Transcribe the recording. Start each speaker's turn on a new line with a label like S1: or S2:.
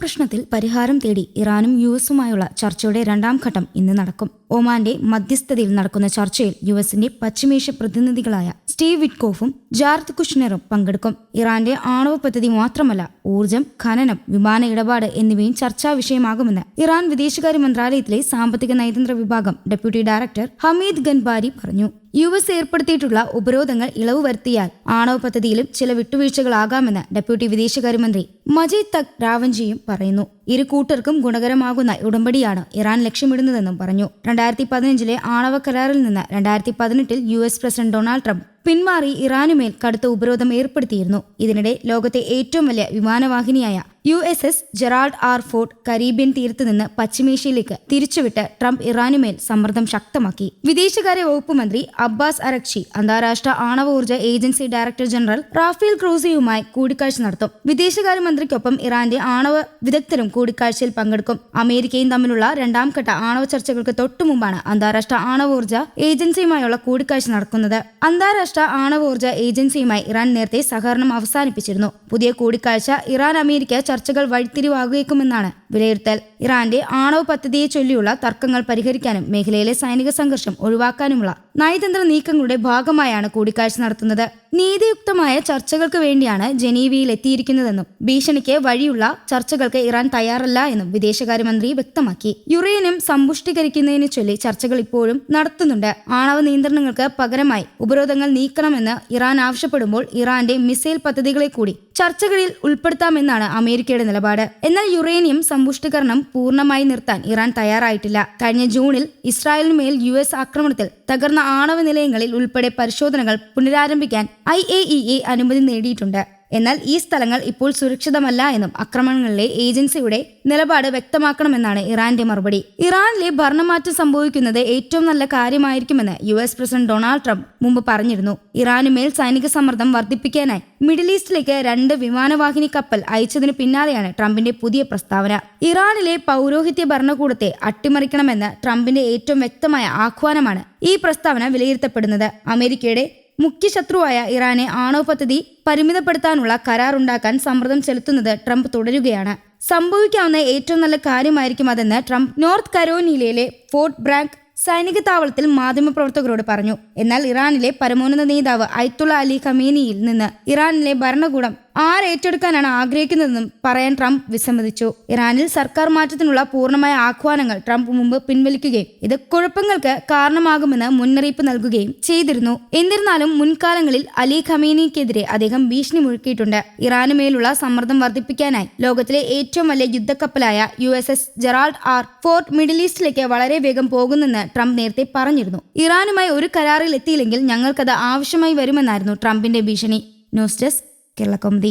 S1: പ്രശ്നത്തിൽ പരിഹാരം തേടി ഇറാനും യു എസുമായുള്ള ചർച്ചയുടെ രണ്ടാം ഘട്ടം ഇന്ന് നടക്കും. ഒമാന്റെ മധ്യസ്ഥതയിൽ നടക്കുന്ന ചർച്ചയിൽ യു എസിന്റെ പശ്ചിമേഷ്യ പ്രതിനിധികളായ സ്റ്റീവ് വിറ്റ്കോഫും ജാർദ് കുഷ്നറും പങ്കെടുക്കും. ഇറാന്റെ ആണവ പദ്ധതി മാത്രമല്ല ഊർജം ഖനനം വിമാന ഇടപാട് എന്നിവയും ചർച്ചാ വിഷയമാകുമെന്ന് ഇറാൻ വിദേശകാര്യ മന്ത്രാലയത്തിലെ സാമ്പത്തിക നയതന്ത്ര വിഭാഗം ഡെപ്യൂട്ടി ഡയറക്ടർ ഹമീദ് ഗൻബാരി പറഞ്ഞു. യു എസ് ഏർപ്പെടുത്തിയിട്ടുള്ള ഉപരോധങ്ങൾ ഇളവ് വരുത്തിയാൽ ആണവ പദ്ധതിയിലും ചില വിട്ടുവീഴ്ചകളാകാമെന്ന് ഡെപ്യൂട്ടി വിദേശകാര്യമന്ത്രി മജീദ് തക് റാവൻജിയും പറയുന്നു. ഇരു കൂട്ടർക്കും ഗുണകരമാകുന്ന ഉടമ്പടിയാണ് ഇറാൻ ലക്ഷ്യമിടുന്നതെന്നും പറഞ്ഞു. രണ്ടായിരത്തി പതിനഞ്ചിലെ ആണവ കരാറിൽ നിന്ന് രണ്ടായിരത്തി പതിനെട്ടിൽ U S president Donald Trump പിന്മാറി ഇറാനുമേൽ കടുത്ത ഉപരോധം ഏർപ്പെടുത്തിയിരുന്നു. ഇതിനിടെ ലോകത്തെ ഏറ്റവും വലിയ വിമാനവാഹിനിയായ U S S Gerald R Ford Caribbean തീരത്ത് നിന്ന് പശ്ചിമേഷ്യയിലേക്ക് തിരിച്ചുവിട്ട് ട്രംപ് ഇറാനുമേൽ സമ്മർദ്ദം ശക്തമാക്കി. വിദേശകാര്യ വകുപ്പ് മന്ത്രി അബ്ബാസ് അരക്ഷി അന്താരാഷ്ട്ര ആണവ ഊർജ ഏജൻസി ഡയറക്ടർ ജനറൽ റാഫേൽ ക്രൂസിയുമായി കൂടിക്കാഴ്ച നടത്തും. വിദേശകാര്യമന്ത്രിക്കൊപ്പം ഇറാന്റെ ആണവ വിദഗ്ധരും കൂടിക്കാഴ്ചയിൽ പങ്കെടുക്കും. അമേരിക്കയും തമ്മിലുള്ള രണ്ടാം ഘട്ട ആണവ ചർച്ചകൾക്ക് തൊട്ടുമുമ്പാണ് അന്താരാഷ്ട്ര ആണവോർജ ഏജൻസിയുമായുള്ള കൂടിക്കാഴ്ച നടക്കുന്നത്. അന്താരാഷ്ട്ര ആണവോർജ ഏജൻസിയുമായി ഇറാൻ നേരത്തെ സഹകരണം അവസാനിപ്പിച്ചിരുന്നു. പുതിയ കൂടിക്കാഴ്ച ഇറാൻ അമേരിക്ക ചർച്ചകൾ വഴിത്തിരിവാകുമെന്നാണ് വിലയിരുത്തൽ. ഇറാന്റെ ആണവ പദ്ധതിയെ ചൊല്ലിയുള്ള തർക്കങ്ങൾ പരിഹരിക്കാനും മേഖലയിലെ സൈനിക സംഘർഷം ഒഴിവാക്കാനുമുള്ള നയതന്ത്ര നീക്കങ്ങളുടെ ഭാഗമായാണ് കൂടിക്കാഴ്ച നടത്തുന്നത്. നീതിയുക്തമായ ചർച്ചകൾക്ക് വേണ്ടിയാണ് ജനീവയിൽ എത്തിയിരിക്കുന്നതെന്നും ഭീഷണിക്ക് വഴിയുള്ള ചർച്ചകൾക്ക് ഇറാൻ തയ്യാറല്ല എന്നും വിദേശകാര്യമന്ത്രി വ്യക്തമാക്കി. യുറേനിയം സമ്പുഷ്ടീകരിക്കുന്നതിന് ചൊല്ലി ചർച്ചകൾ ഇപ്പോഴും നടത്തുന്നുണ്ട്. ആണവ നിയന്ത്രണങ്ങൾക്ക് പകരമായി ഉപരോധങ്ങൾ നീക്കണമെന്ന് ഇറാൻ ആവശ്യപ്പെടുമ്പോൾ ഇറാന്റെ മിസൈൽ പദ്ധതികളെ കൂടി ചർച്ചകളിൽ ഉൾപ്പെടുത്താമെന്നാണ് അമേരിക്കയുടെ നിലപാട്. എന്നാൽ യുറേനിയം സമ്പുഷ്ടീകരണം പൂർണമായി നിർത്താൻ ഇറാൻ തയ്യാറായിട്ടില്ല. കഴിഞ്ഞ ജൂണിൽ ഇസ്രായേലിനുമേൽ യു എസ് ആക്രമണത്തിൽ തകർന്ന ആണവ നിലയങ്ങളിൽ ഉൾപ്പെടെ പരിശോധനകൾ പുനരാരംഭിക്കാൻ ഐ അനുമതി നേടിയിട്ടുണ്ട്. എന്നാൽ ഈ സ്ഥലങ്ങൾ ഇപ്പോൾ സുരക്ഷിതമല്ല എന്നും ആക്രമണങ്ങളിലെ ഏജൻസിയുടെ നിലപാട് വ്യക്തമാക്കണമെന്നാണ് ഇറാന്റെ മറുപടി. ഇറാനിലെ ഭരണമാറ്റം സംഭവിക്കുന്നത് ഏറ്റവും നല്ല കാര്യമായിരിക്കുമെന്ന് U S president Donald Trump മുമ്പ് പറഞ്ഞിരുന്നു. ഇറാനുമേൽ സൈനിക സമ്മർദ്ദം വർദ്ധിപ്പിക്കാനായി മിഡിൽ ഈസ്റ്റിലേക്ക് രണ്ട് വിമാനവാഹിനി കപ്പൽ അയച്ചതിനു പിന്നാലെയാണ് ട്രംപിന്റെ പുതിയ പ്രസ്താവന. ഇറാനിലെ പൗരോഹിത്യ ഭരണകൂടത്തെ അട്ടിമറിക്കണമെന്ന ട്രംപിന്റെ ഏറ്റവും വ്യക്തമായ ആഹ്വാനമാണ് ഈ പ്രസ്താവന വിലയിരുത്തപ്പെടുന്നത്. അമേരിക്കയുടെ മുഖ്യ ശത്രുവായ ഇറാനെ ആണവ പദ്ധതി പരിമിതപ്പെടുത്താനുള്ള കരാറുണ്ടാക്കാൻ സമ്മർദ്ദം ചെലുത്തുന്നത് ട്രംപ് തുടരുകയാണ്. സംഭവിക്കാവുന്ന ഏറ്റവും നല്ല കാര്യമായിരിക്കും അതെന്ന് ട്രംപ് നോർത്ത് കരോനിലയിലെ ഫോർട്ട് ബ്രാങ്ക് സൈനിക താവളത്തിൽ മാധ്യമപ്രവർത്തകരോട് പറഞ്ഞു. എന്നാൽ ഇറാനിലെ പരമോന്നത നേതാവ് ഐത്തുള്ള അലി ഖമേനിയിൽ നിന്ന് ഇറാനിലെ ഭരണകൂടം ആരേറ്റെടുക്കാനാണ് ആഗ്രഹിക്കുന്നതെന്നും പറയാൻ ട്രംപ് വിസമ്മതിച്ചു. ഇറാനിൽ സർക്കാർ മാറ്റത്തിനുള്ള പൂർണമായ ആഹ്വാനങ്ങൾ ട്രംപ് മുമ്പ് പിൻവലിക്കുകയും ഇത് കുഴപ്പങ്ങൾക്ക് കാരണമാകുമെന്ന് മുന്നറിയിപ്പ് നൽകുകയും ചെയ്തിരുന്നു. എന്നിരുന്നാലും മുൻകാലങ്ങളിൽ അലി ഖമീനിക്കെതിരെ അദ്ദേഹം ഭീഷണി മുഴക്കിയിട്ടുണ്ട്. ഇറാനുമേലുള്ള സമ്മർദ്ദം വർദ്ധിപ്പിക്കാനായി ലോകത്തിലെ ഏറ്റവും വലിയ യുദ്ധക്കപ്പലായ U S S Gerald R Ford middle ഈസ്റ്റിലേക്ക് വളരെ വേഗം പോകുന്നെന്ന് ട്രംപ് നേരത്തെ പറഞ്ഞിരുന്നു. ഇറാനുമായി ഒരു കരാറിൽ എത്തിയില്ലെങ്കിൽ ഞങ്ങൾക്കത് ആവശ്യമായി വരുമെന്നായിരുന്നു ട്രംപിന്റെ ഭീഷണി. News desk que la comedy